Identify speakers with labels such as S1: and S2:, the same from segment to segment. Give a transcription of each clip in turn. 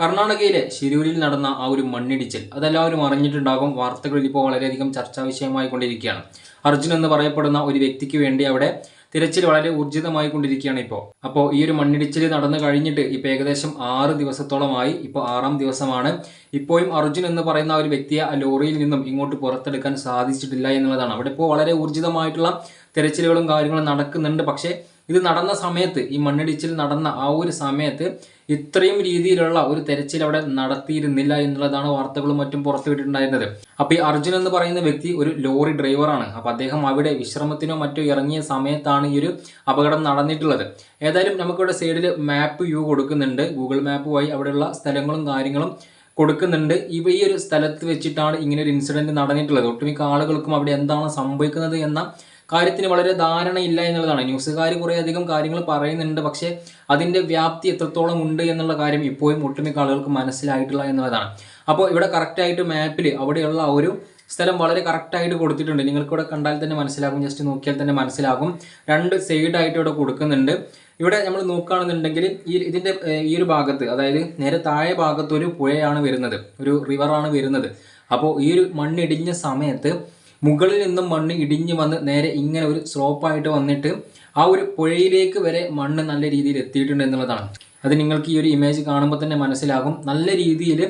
S1: കർണാടകയിലെ ശിരൂരിൽ നടന്ന ആ ഒരു മണ്ണിടിച്ചിൽ അതെല്ലാവരും അറിഞ്ഞിട്ടുണ്ടാകും. വാർത്തകളിൽ ഇപ്പോൾ വളരെയധികം ചർച്ചാ വിഷയമായി കൊണ്ടിരിക്കുകയാണ്. അർജുൻ എന്ന് പറയപ്പെടുന്ന ഒരു വ്യക്തിക്ക് വേണ്ടി അവിടെ തിരച്ചിൽ വളരെ ഊർജിതമായി കൊണ്ടിരിക്കുകയാണ് ഇപ്പോൾ. അപ്പോൾ ഈ ഒരു മണ്ണിടിച്ചിൽ നടന്നു കഴിഞ്ഞിട്ട് ഇപ്പോൾ ഏകദേശം ആറ് ദിവസത്തോളമായി ഇപ്പോൾ ആറാം ദിവസമാണ്. ഇപ്പോഴും അർജുൻ എന്ന് പറയുന്ന ഒരു വ്യക്തിയെ ആ ലോറിയിൽ നിന്നും ഇങ്ങോട്ട് പുറത്തെടുക്കാൻ സാധിച്ചിട്ടില്ല എന്നുള്ളതാണ്. അവിടെ ഇപ്പോൾ വളരെ ഊർജിതമായിട്ടുള്ള തിരച്ചിലുകളും കാര്യങ്ങളും നടക്കുന്നുണ്ട്. പക്ഷേ ഇത് നടന്ന സമയത്ത് ഈ മണ്ണിടിച്ചിൽ നടന്ന ആ ഒരു സമയത്ത് ഇത്രയും രീതിയിലുള്ള ഒരു തെരച്ചിൽ അവിടെ നടത്തിയിരുന്നില്ല എന്നുള്ളതാണ് വാർത്തകളും മറ്റും പുറത്തുവിട്ടിട്ടുണ്ടായിരുന്നത്. അപ്പോൾ ഈ അർജുൻ എന്ന് പറയുന്ന വ്യക്തി ഒരു ലോറി ഡ്രൈവറാണ് അപ്പോൾ അദ്ദേഹം അവിടെ വിശ്രമത്തിനോ മറ്റോ ഇറങ്ങിയ സമയത്താണ് ഈ ഒരു അപകടം നടന്നിട്ടുള്ളത്. ഏതായാലും നമുക്കിവിടെ സൈഡിൽ മാപ്പ് വ്യൂ കൊടുക്കുന്നുണ്ട്. ഗൂഗിൾ മാപ്പ് വഴി അവിടെയുള്ള സ്ഥലങ്ങളും കാര്യങ്ങളും കൊടുക്കുന്നുണ്ട്. ഇവ ഈ ഒരു സ്ഥലത്ത് വെച്ചിട്ടാണ് ഇങ്ങനെ ഒരു ഇൻസിഡന്റ് നടന്നിട്ടുള്ളത്. ഒട്ടുമിക്ക ആളുകൾക്കും അവിടെ എന്താണ് സംഭവിക്കുന്നത് എന്ന കാര്യത്തിന് വളരെ ധാരണയില്ല എന്നുള്ളതാണ്. ന്യൂസുകാർ കുറേ അധികം കാര്യങ്ങൾ പറയുന്നുണ്ട്. പക്ഷേ അതിന്റെ വ്യാപ്തി എത്രത്തോളം ഉണ്ട് എന്നുള്ള കാര്യം ഇപ്പോഴും ഒട്ടുമിക്ക ആളുകൾക്ക് മനസ്സിലായിട്ടില്ല എന്നുള്ളതാണ്. അപ്പോൾ ഇവിടെ കറക്റ്റായിട്ട് മാപ്പിൽ അവിടെയുള്ള ഒരു സ്ഥലം വളരെ കറക്റ്റായിട്ട് കൊടുത്തിട്ടുണ്ട്. നിങ്ങൾക്ക് ഇവിടെ കണ്ടാൽ തന്നെ മനസ്സിലാകും. ജസ്റ്റ് നോക്കിയാൽ തന്നെ മനസ്സിലാകും. രണ്ട് സൈഡായിട്ട് ഇവിടെ കൊടുക്കുന്നുണ്ട്. ഇവിടെ നമ്മൾ നോക്കുകയാണെന്നുണ്ടെങ്കിൽ ഈ ഇതിന്റെ ഈ ഒരു ഭാഗത്ത് അതായത് നേരെ താഴെ ഭാഗത്ത് ഒരു പുഴയാണ് വരുന്നത്. ഒരു റിവറാണ് വരുന്നത്. അപ്പോൾ ഈ ഒരു മണ്ണിടിഞ്ഞ സമയത്ത് മുകളിൽ നിന്നും മണ്ണ് ഇടിഞ്ഞ് വന്ന് നേരെ ഇങ്ങനെ ഒരു സ്ലോപ്പായിട്ട് വന്നിട്ട് ആ ഒരു പുഴയിലേക്ക് വരെ മണ്ണ് നല്ല രീതിയിൽ എത്തിയിട്ടുണ്ട് എന്നുള്ളതാണ്. അത് നിങ്ങൾക്ക് ഈ ഒരു ഇമേജ് കാണുമ്പോൾ തന്നെ മനസ്സിലാകും. നല്ല രീതിയിൽ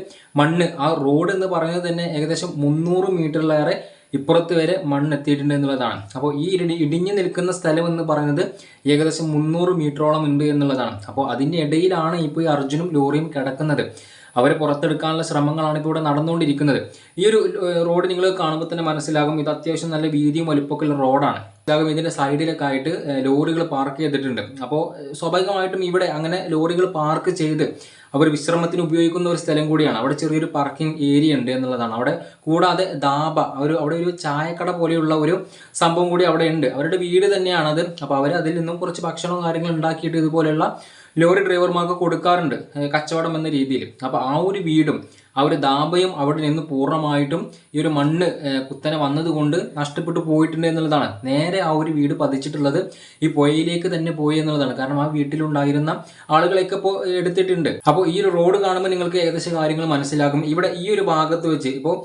S1: മണ്ണ് ആ റോഡ് എന്ന് പറയുന്നത് തന്നെ ഏകദേശം മുന്നൂറ് മീറ്ററിലേറെ ഇപ്പുറത്ത് വരെ മണ്ണ് എത്തിയിട്ടുണ്ട് എന്നുള്ളതാണ്. അപ്പോൾ ഈ ഇടി ഇടിഞ്ഞു നിൽക്കുന്ന സ്ഥലം എന്ന് പറയുന്നത് ഏകദേശം മുന്നൂറ് മീറ്ററോളം ഉണ്ട് എന്നുള്ളതാണ്. അപ്പോൾ അതിന്റെ ഇടയിലാണ് ഇപ്പോൾ ഈ അർജുനും ലോറിയും കിടക്കുന്നത്. അവരെ പുറത്തെടുക്കാനുള്ള ശ്രമങ്ങളാണ് ഇപ്പോൾ ഇവിടെ നടന്നുകൊണ്ടിരിക്കുന്നത്. ഈ ഒരു റോഡ് നിങ്ങൾ കാണുമ്പോൾ തന്നെ മനസ്സിലാകും ഇത് അത്യാവശ്യം നല്ല വീതിയും വലുപ്പമൊക്കെ ഉള്ള റോഡാണ്. മനസ്സിലാകും ഇതിന്റെ സൈഡിലൊക്കെ ആയിട്ട് ലോറികൾ പാർക്ക് ചെയ്തിട്ടുണ്ട്. അപ്പോൾ സ്വാഭാവികമായിട്ടും ഇവിടെ അങ്ങനെ ലോറികൾ പാർക്ക് ചെയ്ത് അവർ വിശ്രമത്തിന് ഉപയോഗിക്കുന്ന ഒരു സ്ഥലം കൂടിയാണ്. അവിടെ ചെറിയൊരു പാർക്കിംഗ് ഏരിയ ഉണ്ട് എന്നുള്ളതാണ്. അവിടെ കൂടാതെ ദാബ ഒരു അവിടെ ഒരു ചായക്കട പോലെയുള്ള ഒരു സംഭവം കൂടി അവിടെ ഉണ്ട്. അവരുടെ വീട് തന്നെയാണത്. അപ്പോൾ അവർ അതിൽ നിന്നും കുറച്ച് ഭക്ഷണവും കാര്യങ്ങളും ഉണ്ടാക്കിയിട്ട് ഇതുപോലെയുള്ള ലോറി ഡ്രൈവർമാർക്ക് കൊടുക്കാറുണ്ട് കച്ചവടം എന്ന രീതിയിൽ. അപ്പോൾ ആ ഒരു വീടും ആ ഒരു ദാബയും അവിടെ നിന്ന് പൂർണമായിട്ടും ഈ ഒരു മണ്ണ് കുത്തനെ വന്നതുകൊണ്ട് നഷ്ടപ്പെട്ടു പോയിട്ടുണ്ട് എന്നുള്ളതാണ്. നേരെ ആ ഒരു വീട് പതിച്ചിട്ടുള്ളത് ഈ പുഴയിലേക്ക് തന്നെ പോയി എന്നുള്ളതാണ്. കാരണം ആ വീട്ടിലുണ്ടായിരുന്ന ആളുകളെയൊക്കെ ഇപ്പോൾ എടുത്തിട്ടുണ്ട്. അപ്പോൾ ഈ ഒരു റോഡ് കാണുമ്പോൾ നിങ്ങൾക്ക് ഏകദേശം കാര്യങ്ങൾ മനസ്സിലാകും. ഇവിടെ ഈ ഒരു ഭാഗത്ത് വെച്ച് ഇപ്പോൾ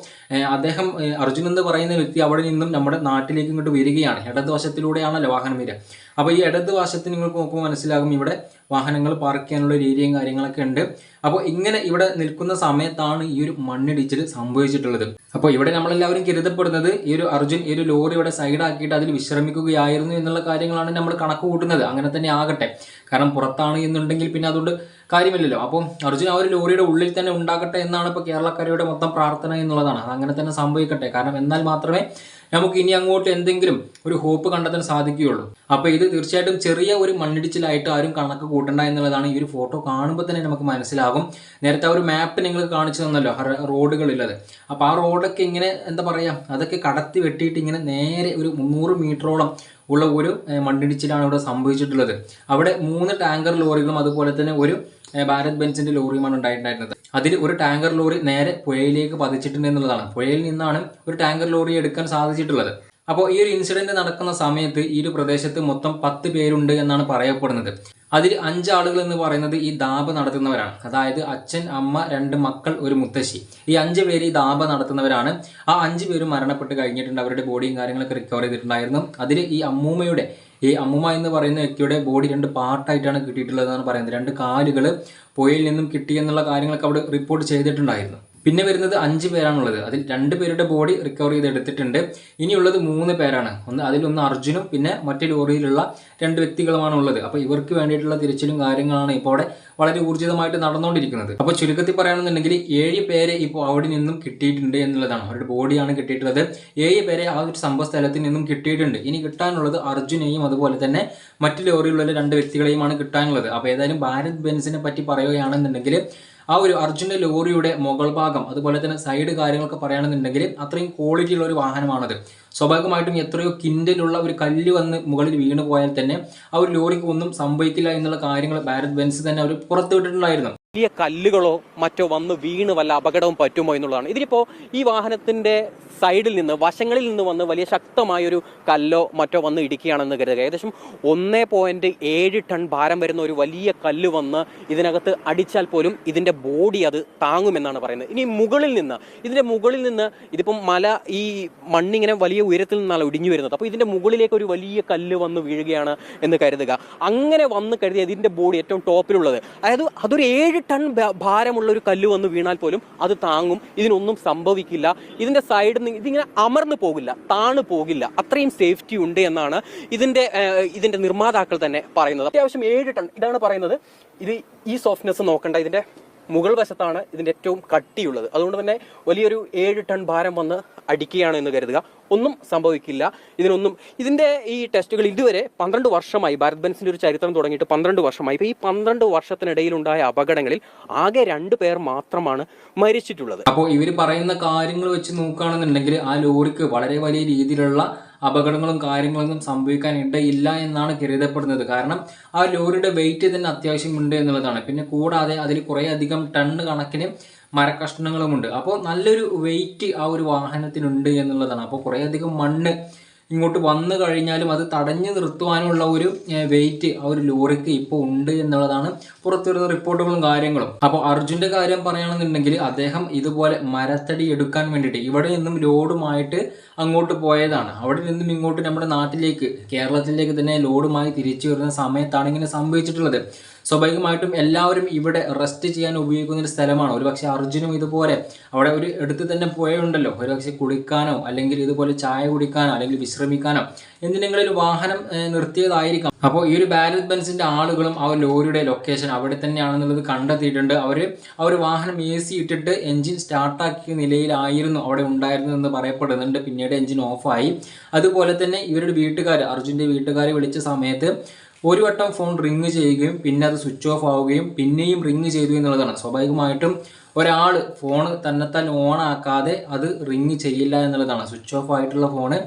S1: അദ്ദേഹം അർജുൻ എന്ന് പറയുന്ന വ്യക്തി അവിടെ നിന്നും നമ്മുടെ നാട്ടിലേക്ക് ഇങ്ങോട്ട് വരികയാണ്. ഇടതുവശത്തിലൂടെയാണല്ലോ വാഹനം വരിക. അപ്പോൾ ഈ ഇടത് വശത്ത് നിങ്ങൾക്ക് നോക്കുമ്പോൾ മനസ്സിലാകും ഇവിടെ വാഹനങ്ങൾ പാർക്ക് ചെയ്യാനുള്ള രീതിയും കാര്യങ്ങളൊക്കെ ഉണ്ട്. അപ്പോൾ ഇങ്ങനെ ഇവിടെ നിൽക്കുന്ന സമയത്താണ് ഈ ഒരു മണ്ണിടിച്ചിൽ സംഭവിച്ചിട്ടുള്ളത്. അപ്പോൾ ഇവിടെ നമ്മളെല്ലാവരും കരുതപ്പെടുന്നത് ഈ ഒരു അർജുൻ ഈ ഒരു ലോറി ഇവിടെ സൈഡാക്കിയിട്ട് അതിൽ വിശ്രമിക്കുകയായിരുന്നു എന്നുള്ള കാര്യങ്ങളാണ് നമ്മൾ കണക്ക് കൂട്ടുന്നത്. അങ്ങനെ തന്നെ ആകട്ടെ. കാരണം പുറത്താണ് എന്നുണ്ടെങ്കിൽ പിന്നെ അതുകൊണ്ട് കാര്യമില്ലല്ലോ. അപ്പോൾ അർജുൻ ആ ഒരു ലോറിയുടെ ഉള്ളിൽ തന്നെ ഉണ്ടാകട്ടെ എന്നാണ് ഇപ്പോൾ കേരളക്കരയുടെ മൊത്തം പ്രാർത്ഥന എന്നുള്ളതാണ്. അത് അങ്ങനെ തന്നെ സംഭവിക്കട്ടെ. കാരണം എന്നാൽ മാത്രമേ നമുക്ക് ഇനി അങ്ങോട്ട് എന്തെങ്കിലും ഒരു ഹോപ്പ് കണ്ടെത്താൻ സാധിക്കുകയുള്ളൂ. അപ്പോൾ ഇത് തീർച്ചയായിട്ടും ചെറിയ ഒരു മണ്ണിടിച്ചിലായിട്ട് ആരും കണക്ക് കൂട്ടണ്ട എന്നുള്ളതാണ് ഈ ഒരു ഫോട്ടോ കാണുമ്പോൾ തന്നെ നമുക്ക് മനസ്സിലാകും. നേരത്തെ ഒരു മാപ്പ് നിങ്ങൾ കാണിച്ചു തന്നല്ലോ റോഡുകളില്ലത് അപ്പോൾ ആ റോഡൊക്കെ ഇങ്ങനെ എന്താ പറയുക അതൊക്കെ കടത്തി വെട്ടിയിട്ട് ഇങ്ങനെ നേരെ ഒരു മുന്നൂറ് മീറ്ററോളം ഉള്ള ഒരു മണ്ണിടിച്ചിലാണ് ഇവിടെ സംഭവിച്ചിട്ടുള്ളത്. അവിടെ മൂന്ന് ടാങ്കർ ലോറികളും അതുപോലെ തന്നെ ഒരു ഭാരത് ബെൻസിന്റെ ലോറിയുമാണ് ഉണ്ടായിട്ടുണ്ടായിരുന്നത്. അതിൽ ഒരു ടാങ്കർ ലോറി നേരെ പുഴയിലേക്ക് പതിച്ചിട്ടുണ്ട് എന്നുള്ളതാണ്. പുഴയിൽ നിന്നാണ് ഒരു ടാങ്കർ ലോറി എടുക്കാൻ സാധിച്ചിട്ടുള്ളത്. അപ്പോൾ ഈ ഒരു ഇൻസിഡന്റ് നടക്കുന്ന സമയത്ത് ഈ ഒരു പ്രദേശത്ത് മൊത്തം പത്ത് പേരുണ്ട് എന്നാണ് പറയപ്പെടുന്നത്. അതിൽ അഞ്ചാളുകൾ എന്ന് പറയുന്നത് ഈ ദാബ നടത്തുന്നവരാണ്. അതായത് അച്ഛൻ അമ്മ രണ്ട് മക്കൾ ഒരു മുത്തശ്ശി. ഈ അഞ്ച് പേര് ഈ ദാബ നടത്തുന്നവരാണ്. ആ അഞ്ച് പേരും മരണപ്പെട്ട് കഴിഞ്ഞിട്ടുണ്ട്. അവരുടെ ബോഡിയും കാര്യങ്ങളൊക്കെ റിക്കവർ ചെയ്തിട്ടുണ്ടായിരുന്നു. അതിൽ ഈ അമ്മൂമ്മയുടെ ഈ അമ്മുമ്മ എന്ന് പറയുന്ന വ്യക്തിയുടെ ബോഡി രണ്ട് പാർട്ടായിട്ടാണ് കിട്ടിയിട്ടുള്ളതെന്നാണ് പറയുന്നത്. രണ്ട് കാലുകൾ പുഴയിൽ നിന്നും കിട്ടിയെന്നുള്ള കാര്യങ്ങളൊക്കെ അവിടെ റിപ്പോർട്ട് ചെയ്തിട്ടുണ്ടായിരുന്നു. പിന്നെ വരുന്നത് അഞ്ച് പേരാണുള്ളത്. അതിൽ രണ്ട് പേരുടെ ബോഡി റിക്കവർ ചെയ്ത് എടുത്തിട്ടുണ്ട്. ഇനിയുള്ളത് മൂന്ന് പേരാണ്. ഒന്ന് അതിലൊന്ന് അർജുനും പിന്നെ മറ്റു ലോറിയിലുള്ള രണ്ട് വ്യക്തികളുമാണ് ഉള്ളത് അപ്പോൾ ഇവർക്ക് വേണ്ടിയിട്ടുള്ള തിരച്ചിലും കാര്യങ്ങളാണ് ഇപ്പോൾ അവിടെ വളരെ ഊർജിതമായിട്ട് നടന്നുകൊണ്ടിരിക്കുന്നത്. അപ്പോൾ ചുരുക്കത്തിൽ പറയുകയാണെന്നുണ്ടെങ്കിൽ ഏഴ് പേരെ ഇപ്പോൾ അവിടെ നിന്നും കിട്ടിയിട്ടുണ്ട് എന്നുള്ളതാണ്. അവരുടെ ബോഡിയാണ് കിട്ടിയിട്ടുള്ളത്. ഏഴ് പേരെ ആ ഒരു സംഭവ സ്ഥലത്തിൽ നിന്നും കിട്ടിയിട്ടുണ്ട്. ഇനി കിട്ടാനുള്ളത് അർജുനെയും അതുപോലെ തന്നെ മറ്റു ലോറിയിലുള്ള രണ്ട് വ്യക്തികളെയുമാണ് കിട്ടാനുള്ളത്. അപ്പോൾ ഏതായാലും ഭാരത് ബെൻസിനെ പറ്റി പറയുകയാണെന്നുണ്ടെങ്കിൽ ആ ഒരു അർജുന്റെ ലോറിയുടെ മുകൾ ഭാഗം അതുപോലെ തന്നെ സൈഡ് കാര്യങ്ങളൊക്കെ പറയുകയാണെന്നുണ്ടെങ്കിൽ അത്രയും ക്വാളിറ്റി ഉള്ള ഒരു വാഹനമാണത്. സ്വാഭാവികമായിട്ടും എത്രയോ കിൻഡലുള്ള ഒരു കല്ല് വന്ന് മുകളിൽ വീണ് പോയാൽ തന്നെ ആ ഒരു ലോറിക്ക് ഒന്നും സംഭവിക്കില്ല എന്നുള്ള കാര്യങ്ങൾ ഭാരത് ബെൻസ് തന്നെ അവർ പുറത്തുവിട്ടിട്ടുണ്ടായിരുന്നു
S2: വലിയ കല്ലുകളോ മറ്റോ വന്ന് വീണ് വല്ല അപകടവും പറ്റുമോ എന്നുള്ളതാണ്. ഇതിലിപ്പോ ഈ വാഹനത്തിന്റെ സൈഡിൽ നിന്ന് വശങ്ങളിൽ നിന്ന് വന്ന് വലിയ ശക്തമായൊരു കല്ലോ മറ്റോ വന്ന് ഇടിക്കുകയാണെന്ന് കരുതുക. ഏകദേശം ഒന്നേ പോയിന്റ് ഏഴ് ടൺ ഭാരം വരുന്ന ഒരു വലിയ കല്ല് വന്ന് ഇതിനകത്ത് അടിച്ചാൽ പോലും ഇതിന്റെ ബോഡി അത് താങ്ങുമെന്നാണ് പറയുന്നത്. ഇനി മുകളിൽ നിന്ന് ഇതിന്റെ മുകളിൽ നിന്ന് ഇതിപ്പം മല ഈ മണ്ണിങ്ങനെ വലിയ ഉയരത്തിൽ നിന്നാണ് ഒടിഞ്ഞു വരുന്നത്. അപ്പോൾ ഇതിന്റെ മുകളിലേക്ക് ഒരു വലിയ കല്ല് വന്ന് വീഴുകയാണ് എന്ന് കരുതുക. അങ്ങനെ വന്ന് കരുതി ഇതിന്റെ ബോഡി ഏറ്റവും ടോപ്പിലുള്ളത്. അതായത് അതൊരു ഏഴ് ടൺ ഭാരമുള്ള ഒരു കല്ല് വന്ന് വീണാൽ പോലും അത് താങ്ങും ഇതിനൊന്നും സംഭവിക്കില്ല. ഇതിന്റെ സൈഡിൽ നിന്ന് ഇതിങ്ങനെ അമർന്നു പോകില്ല താണു പോകില്ല. അത്രയും സേഫ്റ്റി ഉണ്ട് എന്നാണ് ഇതിന്റെ ഇതിന്റെ നിർമ്മാതാക്കൾ തന്നെ പറയുന്നത്. അത്യാവശ്യം ഏഴ് ടൺ ഇതാണ് പറയുന്നത്. ഇത് ഈ സോഫ്റ്റ്നെസ് നോക്കണ്ട ഇതിന്റെ മുകൾ വശത്താണ് ഇതിന്റെ ഏറ്റവും കട്ടിയുള്ളത്. അതുകൊണ്ട് തന്നെ വലിയൊരു ഏഴ് ടൺ ഭാരം വന്ന് അടിക്കുകയാണ് എന്ന് കരുതുക. ഒന്നും സംഭവിക്കില്ല. ഇതിനൊന്നും ഇതിന്റെ ഈ ടെസ്റ്റുകൾ ഇതുവരെ പന്ത്രണ്ട് വർഷമായി ഭാരത് ബെൻസിന്റെ ഒരു ചരിത്രം തുടങ്ങിയിട്ട് പന്ത്രണ്ട് വർഷമായി. ഇപ്പോൾ ഈ പന്ത്രണ്ട് വർഷത്തിനിടയിലുണ്ടായ അപകടങ്ങളിൽ ആകെ രണ്ട് പേർ മാത്രമാണ് മരിച്ചിട്ടുള്ളത്.
S1: അപ്പോൾ ഇവർ പറയുന്ന കാര്യങ്ങൾ വെച്ച് നോക്കുകയാണെന്നുണ്ടെങ്കിൽ ആ ലോറിക്ക് വളരെ വലിയ രീതിയിലുള്ള അപകടങ്ങളും കാര്യങ്ങളൊന്നും സംഭവിക്കാൻ ഇടയില്ല എന്നാണ് കരുതപ്പെടുന്നത്. കാരണം ആ ലോറിയുടെ വെയിറ്റ് തന്നെ അത്യാവശ്യമുണ്ട് എന്നുള്ളതാണ്. പിന്നെ കൂടാതെ അതിൽ കുറേ അധികം ടണ്ണ് കണക്കിന് മരക്കഷ്ണങ്ങളുമുണ്ട്. അപ്പോൾ നല്ലൊരു വെയിറ്റ് ആ ഒരു വാഹനത്തിനുണ്ട് എന്നുള്ളതാണ്. അപ്പോൾ കുറേ അധികം മണ്ണ് ഇങ്ങോട്ട് വന്നു കഴിഞ്ഞാലും അത് തടഞ്ഞു നിർത്തുവാനുള്ള ഒരു വെയിറ്റ് ആ ഒരു ലോറിക്ക് ഇപ്പോൾ ഉണ്ട് എന്നുള്ളതാണ് പുറത്തുവരുന്ന റിപ്പോർട്ടുകളും കാര്യങ്ങളും. അപ്പോൾ അർജുന്റെ കാര്യം പറയുകയാണെന്നുണ്ടെങ്കിൽ അദ്ദേഹം ഇതുപോലെ മരത്തടി എടുക്കാൻ വേണ്ടിയിട്ട് ഇവിടെ നിന്നും ലോഡുമായിട്ട് അങ്ങോട്ട് പോയതാണ്. അവിടെ നിന്നും ഇങ്ങോട്ട് നമ്മുടെ നാട്ടിലേക്ക് കേരളത്തിലേക്ക് തന്നെ ലോഡുമായി തിരിച്ചു വരുന്ന സമയത്താണ് ഇങ്ങനെ സംഭവിച്ചിട്ടുള്ളത്. സ്വാഭാവികമായിട്ടും എല്ലാവരും ഇവിടെ റെസ്റ്റ് ചെയ്യാൻ ഉപയോഗിക്കുന്ന ഒരു സ്ഥലമാണ്. ഒരു പക്ഷേ അർജുനും ഇതുപോലെ അവിടെ ഒരു എടുത്ത് തന്നെ പുഴയുണ്ടല്ലോ. ഒരു പക്ഷേ കുളിക്കാനോ അല്ലെങ്കിൽ ഇതുപോലെ ചായ കുടിക്കാനോ അല്ലെങ്കിൽ വിശ്രമിക്കാനോ എന്തിനെങ്കിലും വാഹനം നിർത്തിയതായിരിക്കാം. അപ്പോൾ ഈ ഒരു ബാലറ്റ് ബെൻസിന്റെ ആളുകളും ആ ലോറിയുടെ ലൊക്കേഷൻ അവിടെ തന്നെയാണെന്നുള്ളത് കണ്ടെത്തിയിട്ടുണ്ട്. അവർ ആ ഒരു വാഹനം എ സി ഇട്ടിട്ട് എൻജിൻ സ്റ്റാർട്ടാക്കിയ നിലയിലായിരുന്നു അവിടെ ഉണ്ടായിരുന്നതെന്ന് പറയപ്പെടുന്നുണ്ട്. പിന്നീട് എൻജിൻ ഓഫായി അതുപോലെ തന്നെ ഇവരുടെ വീട്ടുകാർ അർജുന്റെ വീട്ടുകാരെ വിളിച്ച സമയത്ത് ഒരു വട്ടം ഫോൺ റിങ് ചെയ്യുകയും പിന്നെ അത് സ്വിച്ച് ഓഫ് ആവുകയും പിന്നെയും റിങ് ചെയ്തു എന്നുള്ളതാണ്. സ്വാഭാവികമായിട്ടും ഒരാൾ ഫോൺ തന്നെത്താൻ ഓൺ ആക്കാതെ അത് റിങ് ചെയ്യില്ല എന്നുള്ളതാണ്. സ്വിച്ച് ഓഫ് ആയിട്ടുള്ള ഫോണ്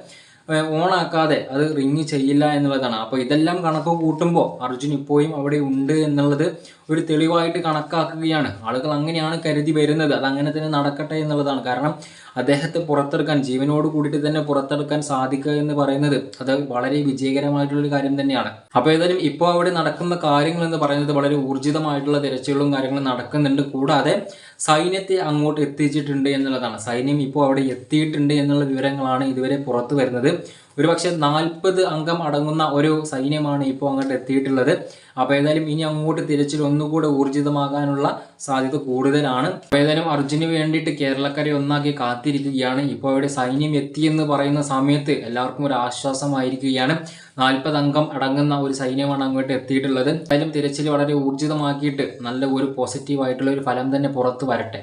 S1: ഓൺ ആക്കാതെ അത് റിങ് ചെയ്യില്ല എന്നുള്ളതാണ്. അപ്പോൾ ഇതെല്ലാം കണക്ക് കൂട്ടുമ്പോൾ അർജുൻ ഇപ്പോഴും അവിടെ ഉണ്ട് എന്നുള്ളത് ഒരു തെളിവായിട്ട് കണക്കാക്കുകയാണ്. ആളുകൾ അങ്ങനെയാണ് കരുതി വരുന്നത്. അത് അങ്ങനെ തന്നെ നടക്കട്ടെ എന്നുള്ളതാണ്. കാരണം അദ്ദേഹത്തെ പുറത്തെടുക്കാൻ ജീവനോട് കൂടിയിട്ട് തന്നെ പുറത്തെടുക്കാൻ സാധിക്കുക എന്ന് പറയുന്നത് അത് വളരെ വിജയകരമായിട്ടുള്ളൊരു കാര്യം തന്നെയാണ്. അപ്പോൾ ഏതായാലും ഇപ്പോൾ അവിടെ നടക്കുന്ന കാര്യങ്ങൾ എന്ന് പറയുന്നത് വളരെ ഊർജിതമായിട്ടുള്ള തിരച്ചിലും കാര്യങ്ങളും നടക്കുന്നുണ്ട്. കൂടാതെ സൈന്യത്തെ അങ്ങോട്ട് എത്തിച്ചിട്ടുണ്ട് എന്നുള്ളതാണ്. സൈന്യം ഇപ്പോൾ അവിടെ എത്തിയിട്ടുണ്ട് എന്നുള്ള വിവരങ്ങളാണ് ഇതുവരെ പുറത്തു വരുന്നത്. ഒരുപക്ഷെ നാൽപ്പത് അംഗം അടങ്ങുന്ന ഒരു സൈന്യമാണ് ഇപ്പോൾ അങ്ങോട്ട് എത്തിയിട്ടുള്ളത്. അപ്പോൾ ഏതായാലും ഇനി അങ്ങോട്ട് തിരച്ചിൽ ഒന്നുകൂടെ ഊർജിതമാകാനുള്ള സാധ്യത കൂടുതലാണ്. അപ്പോൾ ഏതായാലും അർജുന് വേണ്ടിയിട്ട് കേരളക്കരെ ഒന്നാക്കി കാത്തിരിക്കുകയാണ്. ഇപ്പോൾ അവിടെ സൈന്യം എത്തിയെന്ന് പറയുന്ന സമയത്ത് എല്ലാവർക്കും ഒരു ആശ്വാസമായിരിക്കുകയാണ്. നാൽപ്പത് അംഗം അടങ്ങുന്ന ഒരു സൈന്യമാണ് അങ്ങോട്ട് എത്തിയിട്ടുള്ളത്. ഏതായാലും തിരച്ചിൽ വളരെ ഊർജിതമാക്കിയിട്ട് നല്ല ഒരു പോസിറ്റീവായിട്ടുള്ള ഒരു ഫലം തന്നെ പുറത്ത് വരട്ടെ.